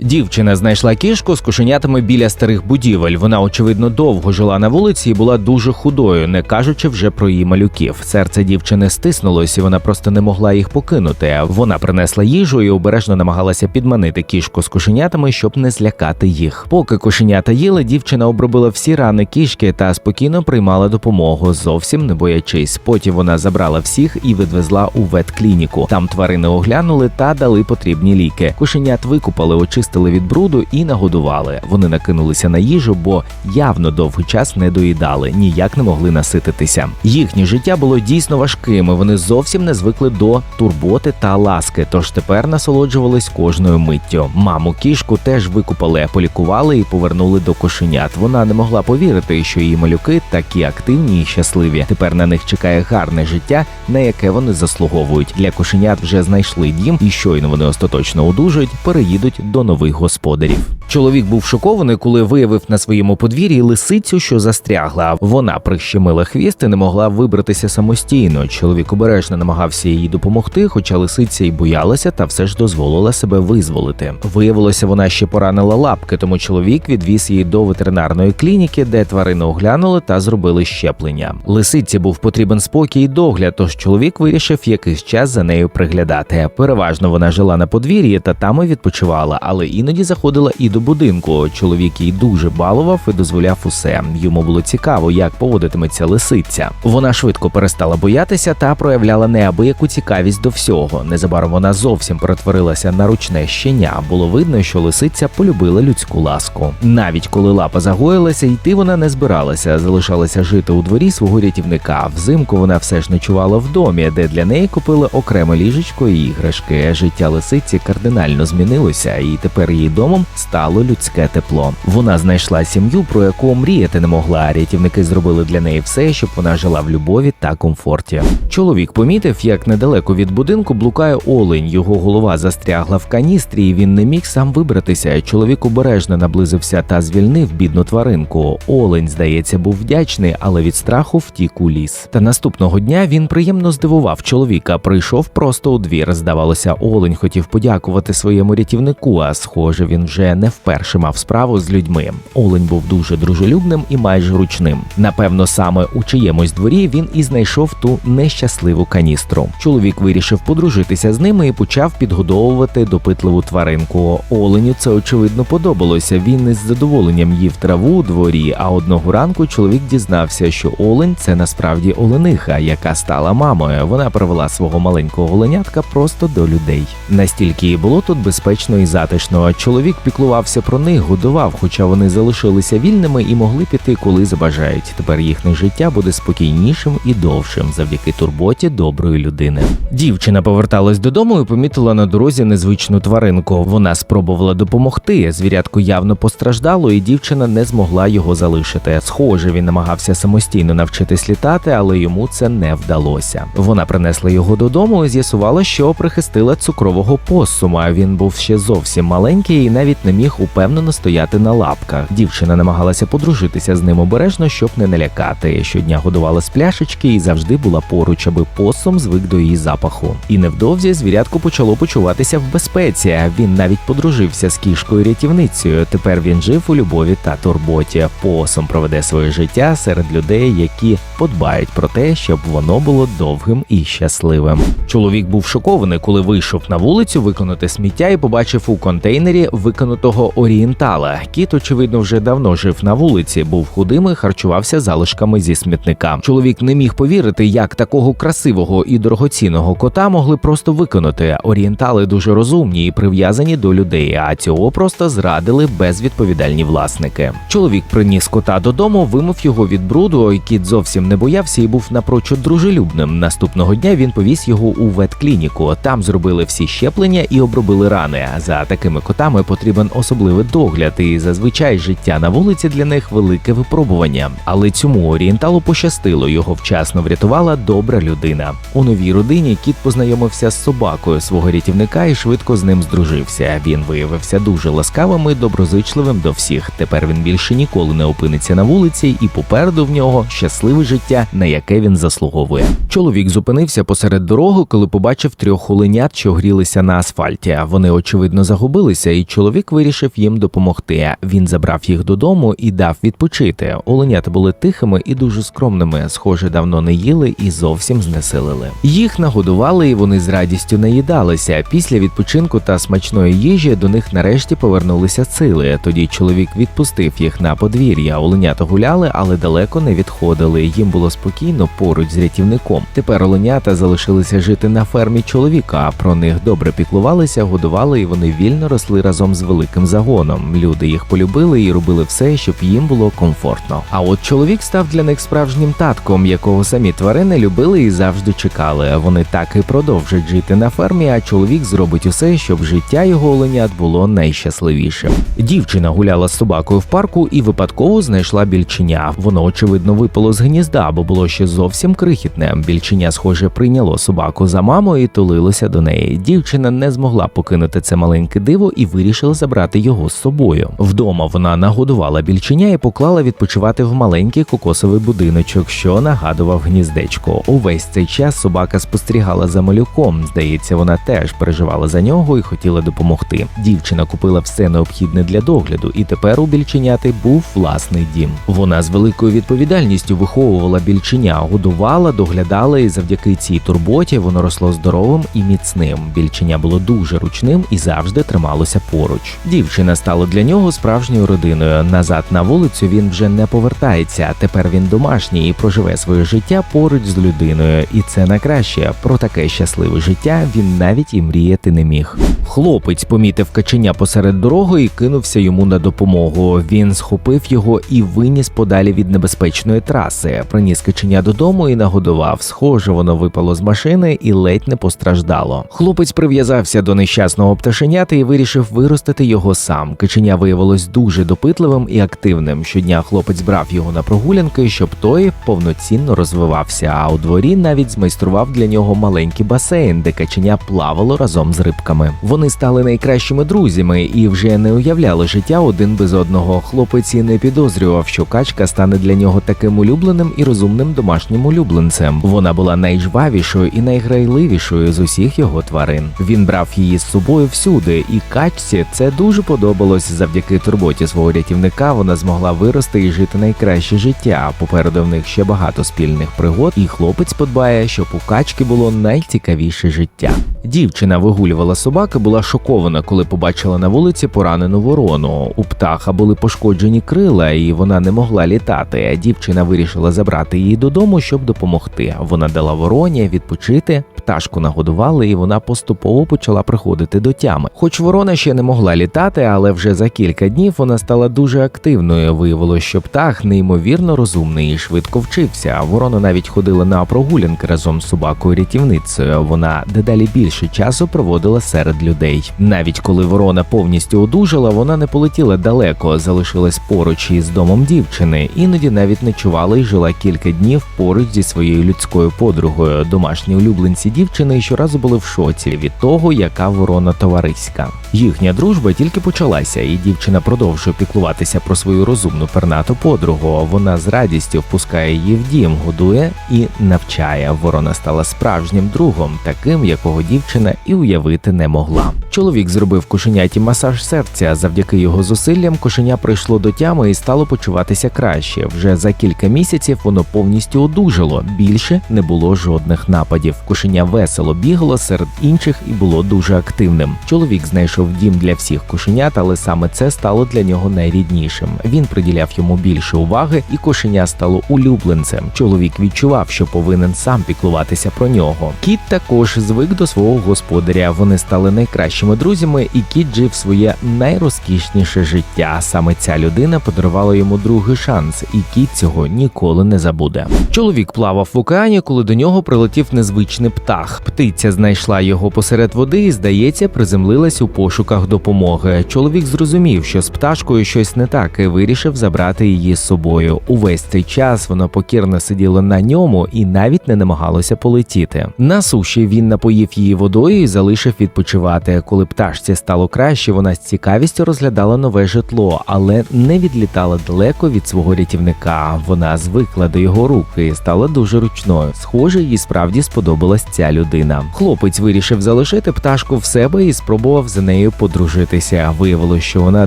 Дівчина знайшла кішку з кошенятами біля старих будівель. Вона, очевидно, довго жила на вулиці і була дуже худою, не кажучи вже про її малюків. Серце дівчини стиснулось, і вона просто не могла їх покинути. Вона принесла їжу і обережно намагалася підманити кішку з кошенятами, щоб не злякати їх. Поки кошенята їли, дівчина обробила всі рани кішки та спокійно приймала допомогу, зовсім не боячись. Потім вона забрала всіх і відвезла у ветклініку. Там тварини оглянули та дали потрібні ліки. Кошенят викупали, очистили від бруду і нагодували. Вони накинулися на їжу, бо явно довгий час не доїдали, ніяк не могли насититися. Їхнє життя було дійсно важким. і Вони зовсім не звикли до турботи та ласки, тож тепер насолоджувались кожною миттю. Маму кішку теж викупали, полікували і повернули до кошенят. Вона не могла повірити, що її малюки такі активні і щасливі. Тепер на них чекає гарне життя, на яке вони заслуговують. Для кошенят вже знайшли дім, і щойно вони остаточно одужують, переїдуть до нових господарів. Чоловік був шокований, коли виявив на своєму подвір'ї лисицю, що застрягла. Вона прищемила хвіст і не могла вибратися самостійно. Чоловік обережно намагався їй допомогти, хоча лисиця й боялася, та все ж дозволила себе визволити. Виявилося, вона ще поранила лапки, тому чоловік відвіз її до ветеринарної клініки, де тварину оглянули та зробили щеплення. Лисиці був потрібен спокій і догляд, тож чоловік вирішив якийсь час за нею приглядати. Переважно вона жила на подвір'ї та там і відпочивала, але іноді заходила і до будинку. Чоловік її дуже балував і дозволяв усе. Йому було цікаво, як поводитиметься лисиця. Вона швидко перестала боятися та проявляла неабияку цікавість до всього. Незабаром вона зовсім перетворилася на ручне щеня. Було видно, що лисиця полюбила людську ласку. Навіть коли лапа загоїлася, йти вона не збиралася, залишалася жити у дворі свого рятівника. Взимку вона все ж ночувала в домі, де для неї купили окреме ліжечко і іграшки. Життя лисиці кардинально змінилося, і тепер її домом стало людське тепло. Вона знайшла сім'ю, про яку мріяти не могла. Рятівники зробили для неї все, щоб вона жила в любові та комфорті. Чоловік помітив, як недалеко від будинку блукає олень. Його голова застрягла в каністрі, і він не міг сам вибратися. Чоловік обережно наблизився та звільнив бідну тваринку. Олень, здається, був вдячний, але від страху втік у ліс. Та наступного дня він приємно здивував чоловіка. Прийшов просто у двір. Здавалося, олень хотів подякувати своєму рятівнику. А схоже, він вже не вперше мав справу з людьми. Олень був дуже дружелюбним і майже ручним. Напевно, саме у чиємусь дворі він і знайшов ту нещасливу каністру. Чоловік вирішив подружитися з ними і почав підгодовувати допитливу тваринку. Оленю це очевидно подобалося. Він із задоволенням їв траву у дворі. А одного ранку чоловік дізнався, що олень це насправді олениха, яка стала мамою. Вона привела свого маленького оленятка просто до людей. Настільки було тут безпечно і затишно. Чоловік піклувався про них, годував, хоча вони залишилися вільними і могли піти, коли забажають. Тепер їхнє життя буде спокійнішим і довшим завдяки турботі доброї людини. Дівчина поверталась додому і помітила на дорозі незвичну тваринку. Вона спробувала допомогти. Звірятко явно постраждало, і дівчина не змогла його залишити. Схоже, він намагався самостійно навчитись літати, але йому це не вдалося. Вона принесла його додому і з'ясувала, що прихистила цукрового посума. Він був ще зовсім маленький і навіть не міг упевнено стояти на лапках. Дівчина намагалася подружитися з ним обережно, щоб не налякати. Щодня годувала з пляшечки і завжди була поруч, аби посум звик до її запаху. І невдовзі звірятко почало почуватися в безпеці. Він навіть подружився з кішкою рятівницею. Тепер він жив у любові та турботі. Посум проведе своє життя серед людей, які подбають про те, щоб воно було довгим і щасливим. Чоловік був шокований, коли вийшов на вулицю виконати сміття і побачив у контейнері виконутого орієнтала. Кіт, очевидно, вже давно жив на вулиці, був худим і харчувався залишками зі смітника. Чоловік не міг повірити, як такого красивого і дорогоцінного кота могли просто виконати. Орієнтали дуже розумні і прив'язані до людей, а цього просто зрадили безвідповідальні власники. Чоловік приніс кота додому, вимив його від бруду. і Кіт зовсім не боявся і був напрочуд дружелюбним. Наступного дня він повіз його у ветклініку. Там зробили всі щеплення і обробили рани. За такими котами потрібен особливий догляд, і зазвичай життя на вулиці для них велике випробування. Але цьому орієнталу пощастило, його вчасно врятувала добра людина. У новій родині кіт познайомився з собакою свого рятівника і швидко з ним здружився. Він виявився дуже ласкавим і доброзичливим до всіх. Тепер він більше ніколи не опиниться на вулиці, і попереду в нього щасливе життя, на яке він заслуговує. Чоловік зупинився посеред дороги, коли побачив трьох оленят, що грілися на асфальті. Вони очевидно загубилися, і чоловік вирішив їм допомогти. Він забрав їх додому і дав відпочити. Оленята були тихими і дуже скромними. Схоже, давно не їли і зовсім знесилили. Їх нагодували, і вони з радістю наїдалися. Після відпочинку та смачної їжі до них нарешті повернулися сили. Тоді чоловік відпустив їх на подвір'я. Оленята гуляли, але далеко не відходили. Їм було спокійно поруч з рятівником. Тепер оленята залишилися жити на фермі чоловіка. Про них добре піклувалися, годували, і вони вільно росли разом з великим загоном. Люди їх полюбили і робили все, щоб їм було комфортно. А от чоловік став для них справжнім татком, якого самі тварини любили і завжди чекали. Вони так і продовжать жити на фермі. А чоловік зробить усе, щоб життя його оленят було найщасливішим. Дівчина гуляла з собакою в парку і випадково знайшла більченя. Воно очевидно випало з гнізда, бо було ще зовсім крихітне. Більченя, схоже, прийняло собаку за маму і тулилося до неї. Дівчина не змогла покинути це маленьке диво і вирішила забрати його з собою. Вдома вона нагодувала більченя і поклала відпочивати в маленький кокосовий будиночок, що нагадував гніздечко. Увесь цей час собака спостерігала за малюком. Здається, вона теж переживала за нього і хотіла допомогти. Дівчина купила все необхідне для догляду, і тепер у більченяти був власний дім. Вона з великою відповідальністю виховувала більченя, годувала, доглядала, і завдяки цій турботі воно росло здоровим і міцним. Більченя було дуже ручним і завжди трималося поруч. Дівчина стала для нього справжньою родиною. Назад на вулицю він вже не повертається. Тепер він домашній і проживе своє життя поруч з людиною, і це на краще. Про таке щасливе життя він навіть і мріяти не міг. Хлопець помітив каченя посеред дороги і кинувся йому на допомогу. Він схопив його і виніс подалі від небезпечної траси. Приніс каченя додому і нагодував. Схоже, воно випало з машини і ледь не постраждало. Хлопець прив'язався до нещасного пташенята і вирішив виростити його сам. Каченя виявилось дуже допитливим і активним. Щодня хлопець брав його на прогулянки, щоб той повноцінно розвивався. А у дворі навіть змайстрував для нього маленький басейн, де каченя плавало разом з рибками. Вони стали найкращими друзями і вже не уявляли життя один без одного. Хлопець і не підозрював, що качка стане для нього таким улюбленим і розумним домашнім улюбленцем. Вона була найжвавішою і найграйливішою з усіх його тварин. Він брав її з собою всюди, і качці це дуже подобалось. Завдяки турботі свого рятівника вона змогла вирости і жити найкраще життя. Попереду в них ще багато спільних пригод, і хлопець подбає, щоб у качки було найцікавіше життя. Дівчина вигулювала собаки, була шокована, коли побачила на вулиці поранену ворону. У птаха були пошкоджені крила, і вона не могла літати. Дівчина вирішила забрати її додому, щоб допомогти. Вона дала вороні відпочити. Пташку нагодували, і вона поступово почала приходити до тями. Хоч ворона ще не могла літати, але вже за кілька днів вона стала дуже активною. Виявилось, що птах неймовірно розумний і швидко вчився. Ворона навіть ходила на прогулянки разом з собакою рятівницею. Вона дедалі більше часу проводила серед людей. Навіть коли ворона повністю одужала, вона не полетіла далеко, залишилась поруч із домом дівчини. Іноді навіть ночувала і жила кілька днів поруч зі своєю людською подругою. Домашні улюбленці дівчини щоразу були в шоці від того, яка ворона товариська. Їхня дружба тільки почалася, і дівчина продовжує піклуватися про свою розумну пернату подругу. Вона з радістю впускає її в дім, годує і навчає. Ворона стала справжнім другом, таким, якого дівчина і уявити не могла. Чоловік зробив кошеняті масаж серця. Завдяки його зусиллям кошеня прийшло до тями і стало почуватися краще. Вже за кілька місяців воно повністю одужало. Більше не було жодних нападів. Кошеня весело бігало серед інших і було дуже активним. Чоловік знайшов дім для всіх кошенят, але саме це стало для нього найріднішим. Він приділяв йому більше уваги, і кошеня стало улюбленцем. Чоловік відчував, що повинен сам піклуватися про нього. Кіт також звик до свого господаря. Вони стали найкращими друзями, і кіт жив своє найрозкішніше життя. Саме ця людина подарувала йому другий шанс, і кіт цього ніколи не забуде. Чоловік плавав в океані, коли до нього прилетів незвичний птах. Птиця знайшла його посеред води і, здається, приземлилась у пошуках допомоги. чоловік зрозумів, що з пташкою щось не так, і вирішив забрати її з собою. Увесь цей час воно покірно сиділо на ньому і навіть не намагалося полетіти. На суші він напоїв її водою і залишив відпочивати. Коли пташці стало краще, вона з цікавістю розглядала нове житло, але не відлітала далеко від свого рятівника. Вона звикла до його руки і стала дуже ручною. Схоже, їй справді сподобалась ця людина. Хлопець вирішив залишити пташку в себе і спробував за нею подружитися. Виявилося, що вона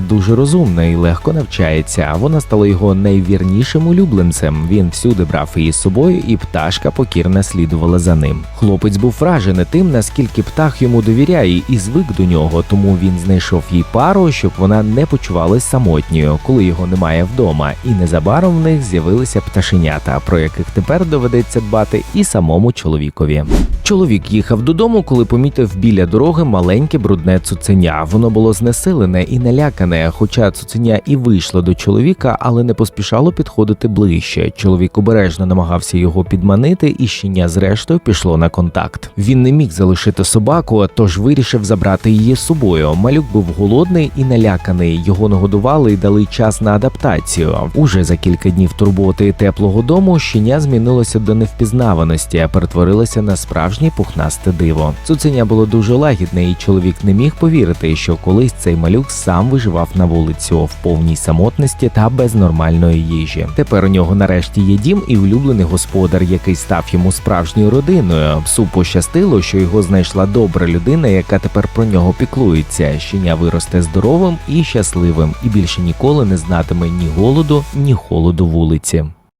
дуже розумна і легко навчається. Вона стала його найвірнішим улюбленцем. Він всюди брав її з собою, і пташка покірно слідувала за ним. Хлопець був вражений тим, наскільки птах йому довіряє і звик до нього, тому він знайшов їй пару, щоб вона не почувалась самотньою, коли його немає вдома. І незабаром в них з'явилися пташенята, про яких тепер доведеться дбати і самому чоловікові. Чоловік їхав додому, коли помітив біля дороги маленьке брудне цуценя. Воно було знесилене і налякане, хоча цуценя і вийшло до чоловіка, але не поспішало підходити ближче. Чоловік обережно намагався його підманити, і щеня зрештою пішло на контакт. Він не міг залишити собаку, тож вирішив забрати її з собою. Малюк був голодний і наляканий. Його нагодували і дали час на адаптацію. Уже за кілька днів турботи і теплого дому щеня змінилося до невпізнаваності, а перетворилося на справжнє пухнасте диво. Цуценя було дуже лагідне, і чоловік не міг повірити, що колись цей малюк сам виживав на вулицю в повній самотності та без нормальної їжі. Тепер у нього нарешті є дім і улюблений господар, який став йому справжньою родиною. Псу пощастило, що його знайшла добра людина, яка тепер про нього піклується. Щеня виросте здоровим і щасливим, і більше ніколи не знатиме ні голоду, ні холоду вулиці.